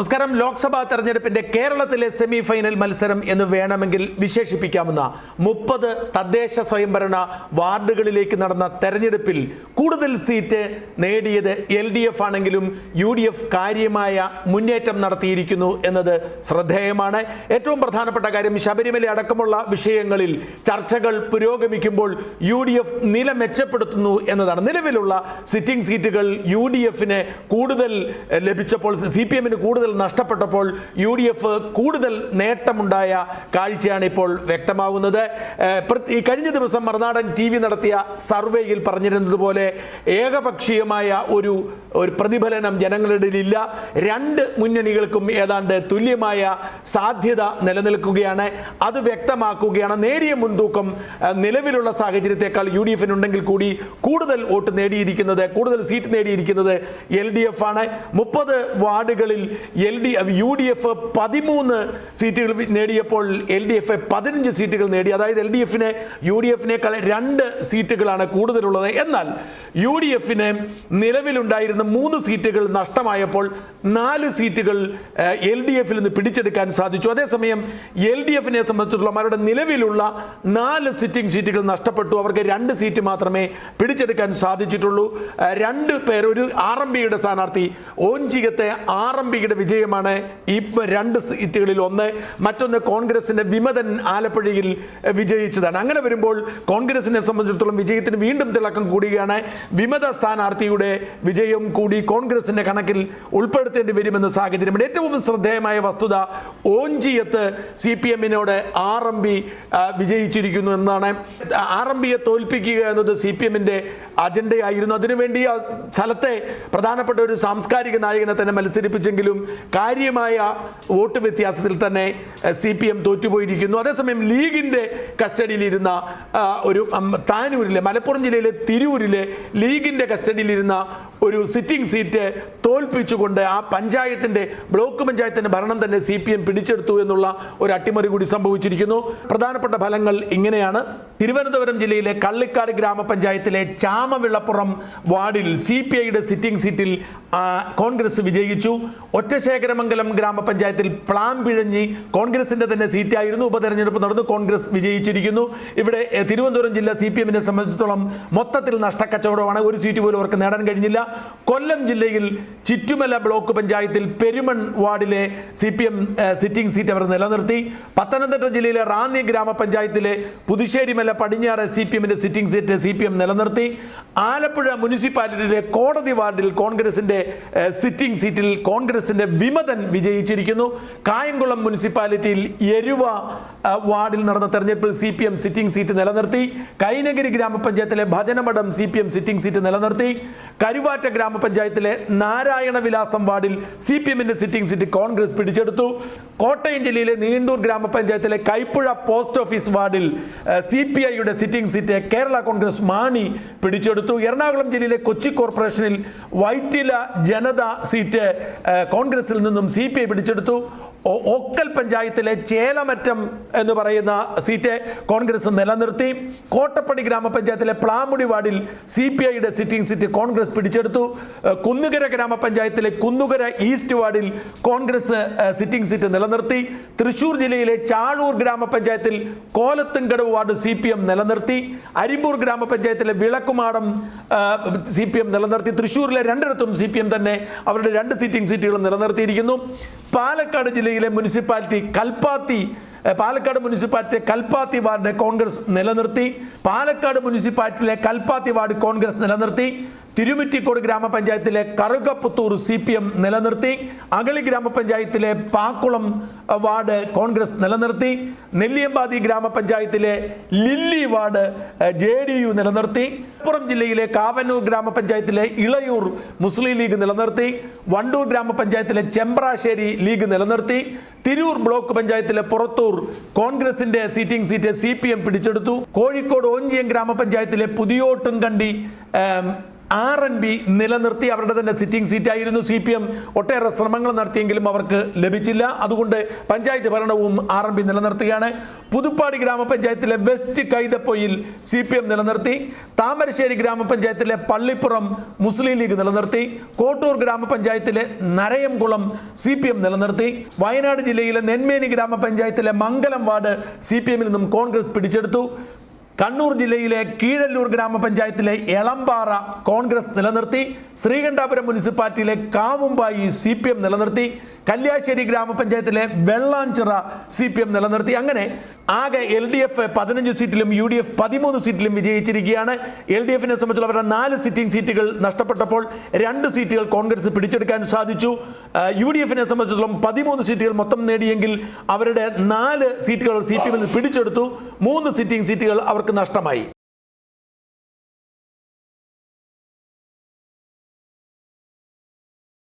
നമസ്കാരം. ലോക്സഭാ തെരഞ്ഞെടുപ്പിന്റെ കേരളത്തിലെ സെമി ഫൈനൽ മത്സരം എന്ന് വേണമെങ്കിൽ വിശേഷിപ്പിക്കാമെന്ന മുപ്പത് തദ്ദേശ സ്വയംഭരണ വാർഡുകളിലേക്ക് നടന്ന തെരഞ്ഞെടുപ്പിൽ കൂടുതൽ സീറ്റ് നേടിയത് എൽ ഡി എഫ് ആണെങ്കിലും യു ഡി എഫ് കാര്യമായ മുന്നേറ്റം നടത്തിയിരിക്കുന്നു എന്നത് ശ്രദ്ധേയമാണ്. ഏറ്റവും പ്രധാനപ്പെട്ട കാര്യം ശബരിമല അടക്കമുള്ള വിഷയങ്ങളിൽ ചർച്ചകൾ പുരോഗമിക്കുമ്പോൾ യു ഡി എഫ് നില മെച്ചപ്പെടുത്തുന്നു എന്നതാണ്. നിലവിലുള്ള സിറ്റിംഗ് സീറ്റുകൾ യു ഡി എഫിന് കൂടുതൽ ലഭിച്ചപ്പോൾ സി പി എമ്മിന് കൂടുതൽ നഷ്ടപ്പെട്ടപ്പോൾ യു ഡി എഫ് കൂടുതൽ നേട്ടമുണ്ടായ കാഴ്ചയാണ് ഇപ്പോൾ വ്യക്തമാകുന്നത് കഴിഞ്ഞ ദിവസം മറുനാടൻ ടി വി നടത്തിയ സർവേയിൽ പറഞ്ഞിരുന്നതുപോലെ ഏകപക്ഷീയമായ ഒരു ഒരു പ്രതിഫലനം ജനങ്ങളുടെ ഇല്ല രണ്ട് മുന്നണികൾക്കും ഏതാണ്ട് തുല്യമായ സാധ്യത നിലനിൽക്കുകയാണ്. അത് വ്യക്തമാക്കുകയാണ്. നേരിയ മുൻതൂക്കം നിലവിലുള്ള സാഹചര്യത്തെക്കാൾ യു ഡി എഫിനുണ്ടെങ്കിൽ കൂടി കൂടുതൽ വോട്ട് നേടിയിരിക്കുന്നത് കൂടുതൽ സീറ്റ് നേടിയിരിക്കുന്നത് എൽ ഡി എഫ് ആണ്. മുപ്പത് വാർഡുകളിൽ L D U D F പതിമൂന്ന് സീറ്റുകൾ നേടിയപ്പോൾ എൽ ഡി എഫ് പതിനഞ്ച് സീറ്റുകൾ നേടി. അതായത് എൽ ഡി എഫിന് യു ഡി എഫിനേക്കാൾ രണ്ട് സീറ്റുകളാണ് കൂടുതലുള്ളത്. എന്നാൽ യു ഡി എഫിന് നിലവിലുണ്ടായിരുന്ന മൂന്ന് സീറ്റുകൾ നഷ്ടമായപ്പോൾ നാല് സീറ്റുകൾ എൽ ഡി എഫിൽ നിന്ന് പിടിച്ചെടുക്കാൻ സാധിച്ചു. അതേസമയം എൽ ഡി എഫിനെ സംബന്ധിച്ചിടത്തോളം അവരുടെ നിലവിലുള്ള നാല് സിറ്റിംഗ് സീറ്റുകൾ നഷ്ടപ്പെട്ടു. അവർക്ക് രണ്ട് സീറ്റ് മാത്രമേ പിടിച്ചെടുക്കാൻ സാധിച്ചിട്ടുള്ളൂ. രണ്ട് പേർ ഒരു ആർ എം പിയുടെ സ്ഥാനാർത്ഥി ഓഞ്ചികത്തെ ആർ എം പിയുടെ വിജയമാണ്. ഈ രണ്ട് സീറ്റുകളിൽ ഒന്ന് മറ്റൊന്ന് കോൺഗ്രസിന്റെ വിമതൻ ആലപ്പുഴയിൽ വിജയിച്ചതാണ്. അങ്ങനെ വരുമ്പോൾ കോൺഗ്രസിനെ സംബന്ധിച്ചിടത്തോളം വിജയത്തിന് വീണ്ടും തിളക്കം കൂടുകയാണ്. വിമത സ്ഥാനാർത്ഥിയുടെ വിജയം കൂടി കോൺഗ്രസിന്റെ കണക്കിൽ ഉൾപ്പെടുത്തേണ്ടി വരുമെന്ന സാഹചര്യമുണ്ട് ഏറ്റവും ശ്രദ്ധേയമായ വസ്തുത ഓഞ്ചിയത്ത് സി പി എമ്മിനോട് ആർ എം പി വിജയിച്ചിരിക്കുന്നു എന്നാണ്. ആർ എം പിയെ തോൽപ്പിക്കുക എന്നത് സി പി എമ്മിന്റെ അജണ്ടയായിരുന്നു. അതിനുവേണ്ടി ആ സ്ഥലത്തെ പ്രധാനപ്പെട്ട ഒരു സാംസ്കാരിക നായകനെ തന്നെ മത്സരിപ്പിച്ചെങ്കിലും കാര്യമായ വോട്ട് വ്യത്യാസത്തിൽ തന്നെ സി പി എം തോറ്റുപോയിരിക്കുന്നു. അതേസമയം ലീഗിന്റെ കസ്റ്റഡിയിലിരുന്ന ഒരു താനൂരിലെ മലപ്പുറം ജില്ലയിലെ തിരൂരിലെ ലീഗിന്റെ കസ്റ്റഡിയിലിരുന്ന ഒരു സിറ്റിംഗ് സീറ്റ് തോൽപ്പിച്ചുകൊണ്ട് ആ പഞ്ചായത്തിന്റെ ബ്ലോക്ക് പഞ്ചായത്തിന്റെ ഭരണം തന്നെ സി പി എം പിടിച്ചെടുത്തു എന്നുള്ള ഒരു അട്ടിമറി കൂടി സംഭവിച്ചിരിക്കുന്നു. പ്രധാനപ്പെട്ട ഫലങ്ങൾ ഇങ്ങനെയാണ്. തിരുവനന്തപുരം ജില്ലയിലെ കള്ളിക്കാട് ഗ്രാമപഞ്ചായത്തിലെ ചാമവിളപ്പുറം വാർഡിൽ സി പി ഐയുടെ സിറ്റിംഗ് സീറ്റിൽ കോൺഗ്രസ് വിജയിച്ചു. ഒറ്റശേഖരമംഗലം ഗ്രാമപഞ്ചായത്തിൽ പ്ലാൻ പിഴഞ്ഞി കോൺഗ്രസിന്റെ തന്നെ സീറ്റായിരുന്നു ഉപതെരഞ്ഞെടുപ്പ് നടന്നു കോൺഗ്രസ് വിജയിച്ചിരിക്കുന്നു. ഇവിടെ തിരുവനന്തപുരം ജില്ല സി പി എമ്മിനെ സംബന്ധിച്ചിടത്തോളം മൊത്തത്തിൽ നഷ്ടക്കച്ചവടമാണ്. ഒരു സീറ്റ് പോലും അവർക്ക് നേടാൻ കഴിഞ്ഞില്ല. കൊല്ലം ജില്ലയിൽ ചുറ്റുമല ബ്ലോക്ക് പഞ്ചായത്തിൽ പെരുമൺ വാർഡിലെ C P M sitting seat അവർ നിലനിർത്തി. പത്തനംതിട്ട ജില്ലയിലെ റാന്നി ഗ്രാമപഞ്ചായത്തിലെ പുതുശ്ശേരിമല പടിഞ്ഞാറ് സി പി എമ്മിന്റെ sitting seat C P M നിലനിർത്തി. ആലപ്പുഴ മുനിസിപ്പാലിറ്റിയിലെ കോടതി വാർഡിൽ കോൺഗ്രസിന്റെ സിറ്റിംഗ് സീറ്റിൽ കോൺഗ്രസിന്റെ വിമതൻ വിജയിച്ചിരിക്കുന്നു. കായംകുളം മുനിസിപ്പാലിറ്റിയിൽ എരുവ വാർഡിൽ നടന്ന തെരഞ്ഞെടുപ്പിൽ C P M sitting seat നിലനിർത്തി. കൈനഗിരി ഗ്രാമപഞ്ചായത്തിലെ Bhajanamadom C P M sitting seat നിലനിർത്തി. കരുവാറ്റ ഗ്രാമപഞ്ചായത്തിലെ നാരായണ വിലാസം വാർഡിൽ സി പി എമ്മിന്റെ സിറ്റിംഗ് സീറ്റ് കോൺഗ്രസ് പിടിച്ചെടുത്തു. കോട്ടയം ജില്ലയിലെ നീണ്ടൂർ ഗ്രാമപഞ്ചായത്തിലെ കൈപ്പുഴ പോസ്റ്റ് ഓഫീസ് വാർഡിൽ സി പി ഐയുടെ സിറ്റിംഗ് സീറ്റ് കേരള കോൺഗ്രസ് മാണി പിടിച്ചെടുത്തു. എറണാകുളം ജില്ലയിലെ കൊച്ചി കോർപ്പറേഷനിൽ വൈറ്റില ജനത സീറ്റ് കോൺഗ്രസിൽ നിന്നും സി പി ഐ പിടിച്ചെടുത്തു. ഒക്കൽ പഞ്ചായത്തിലെ ചേലമറ്റം എന്ന് പറയുന്ന സീറ്റ് കോൺഗ്രസ് നിലനിർത്തി. കോട്ടപ്പടി ഗ്രാമപഞ്ചായത്തിലെ പ്ലാമുടി വാർഡിൽ സി പി ഐയുടെ സിറ്റിംഗ് സീറ്റ് കോൺഗ്രസ് പിടിച്ചെടുത്തു. കുന്നുകര ഗ്രാമപഞ്ചായത്തിലെ കുന്നുകര ഈസ്റ്റ് വാർഡിൽ കോൺഗ്രസ് സിറ്റിംഗ് സീറ്റ് നിലനിർത്തി. തൃശൂർ ജില്ലയിലെ ചാഴൂർ ഗ്രാമപഞ്ചായത്തിൽ Kolathumkadavu ward C P M നിലനിർത്തി. അരിമ്പൂർ ഗ്രാമപഞ്ചായത്തിലെ വിളക്കുമാടം സി പി എം നിലനിർത്തി. തൃശ്ശൂരിലെ രണ്ടിടത്തും സി പി എം തന്നെ അവരുടെ രണ്ട് സിറ്റിംഗ് സീറ്റുകളും നിലനിർത്തിയിരിക്കുന്നു. പാലക്കാട് ജില്ലയിലെ മുനിസിപ്പാലിറ്റി കൽപ്പാത്തി പാലക്കാട് മുനിസിപ്പാലിറ്റിയിലെ കൽപ്പാത്തി വാർഡ് കോൺഗ്രസ് നിലനിർത്തി. പാലക്കാട് മുനിസിപ്പാലിറ്റിയിലെ കൽപ്പാത്തി വാർഡ് കോൺഗ്രസ് നിലനിർത്തി. തിരുമിറ്റിക്കോട് ഗ്രാമപഞ്ചായത്തിലെ കറുകപ്പുത്തൂർ സി പി എം നിലനിർത്തി. അഗളി ഗ്രാമപഞ്ചായത്തിലെ പാക്കുളം വാർഡ് കോൺഗ്രസ് നിലനിർത്തി. നെല്ലിയമ്പാതി ഗ്രാമപഞ്ചായത്തിലെ Lilly ward J D U നിലനിർത്തി. മലപ്പുറം ജില്ലയിലെ കാവന്നൂർ ഗ്രാമപഞ്ചായത്തിലെ ഇളയൂർ മുസ്ലിം ലീഗ് നിലനിർത്തി. വണ്ടൂർ ഗ്രാമപഞ്ചായത്തിലെ ചെമ്പ്രാശ്ശേരി ലീഗ് നിലനിർത്തി. തിരൂർ ബ്ലോക്ക് പഞ്ചായത്തിലെ പുറത്തൂർ കോൺഗ്രസിന്റെ seating seat C P M പിടിച്ചെടുത്തു. കോഴിക്കോട് ഓഞ്ചിയം ഗ്രാമപഞ്ചായത്തിലെ പുതിയോട്ടുംകണ്ടി ഏം, ആർ എൻ ബി നിലനിർത്തി അവരുടെ തന്നെ സിറ്റിംഗ് സീറ്റായിരുന്നു സി പി എം ഒട്ടേറെ ശ്രമങ്ങൾ നടത്തിയെങ്കിലും അവർക്ക് ലഭിച്ചില്ല. അതുകൊണ്ട് പഞ്ചായത്ത് ഭരണവും ആർ എൻ ബി നിലനിർത്തുകയാണ്. പുതുപ്പാടി ഗ്രാമപഞ്ചായത്തിലെ west Kaithappoyil C P M നിലനിർത്തി. താമരശ്ശേരി ഗ്രാമപഞ്ചായത്തിലെ പള്ളിപ്പുറം മുസ്ലിം ലീഗ് നിലനിർത്തി. കോട്ടൂർ ഗ്രാമപഞ്ചായത്തിലെ നരയംകുളം സി പി എം നിലനിർത്തി. വയനാട് ജില്ലയിലെ നെന്മേനി ഗ്രാമപഞ്ചായത്തിലെ മംഗലം വാർഡ് സി പി എമ്മിൽ നിന്നും കോൺഗ്രസ് പിടിച്ചെടുത്തു. കണ്ണൂർ ജില്ലയിലെ കീഴല്ലൂർ ഗ്രാമപഞ്ചായത്തിലെ എളമ്പാറ കോൺഗ്രസ് നിലനിർത്തി ശ്രീകണ്ഠാപുരം മുനിസിപ്പാലിറ്റിയിലെ കാവുമ്പായി സി നിലനിർത്തി കല്യാശ്ശേരി ഗ്രാമപഞ്ചായത്തിലെ വെള്ളാഞ്ചിറ സി പി എം നിലനിർത്തി. അങ്ങനെ ആകെ എൽ ഡി എഫ് പതിനഞ്ച് സീറ്റിലും യു ഡി എഫ് പതിമൂന്ന് സീറ്റിലും വിജയിച്ചിരിക്കുകയാണ്. എൽ ഡി എഫിനെ സംബന്ധിച്ചുള്ള അവരുടെ നാല് സിറ്റിംഗ് സീറ്റുകൾ നഷ്ടപ്പെട്ടപ്പോൾ രണ്ട് സീറ്റുകൾ കോൺഗ്രസ് പിടിച്ചെടുക്കാൻ സാധിച്ചു. യു ഡി എഫിനെ സംബന്ധിച്ചിടത്തോളം പതിമൂന്ന് സീറ്റുകൾ മൊത്തം നേടിയെങ്കിൽ അവരുടെ നാല് സീറ്റുകൾ സി പി എമ്മിൽ പിടിച്ചെടുത്തു. മൂന്ന് സിറ്റിംഗ് സീറ്റുകൾ അവർക്ക് നഷ്ടമായി.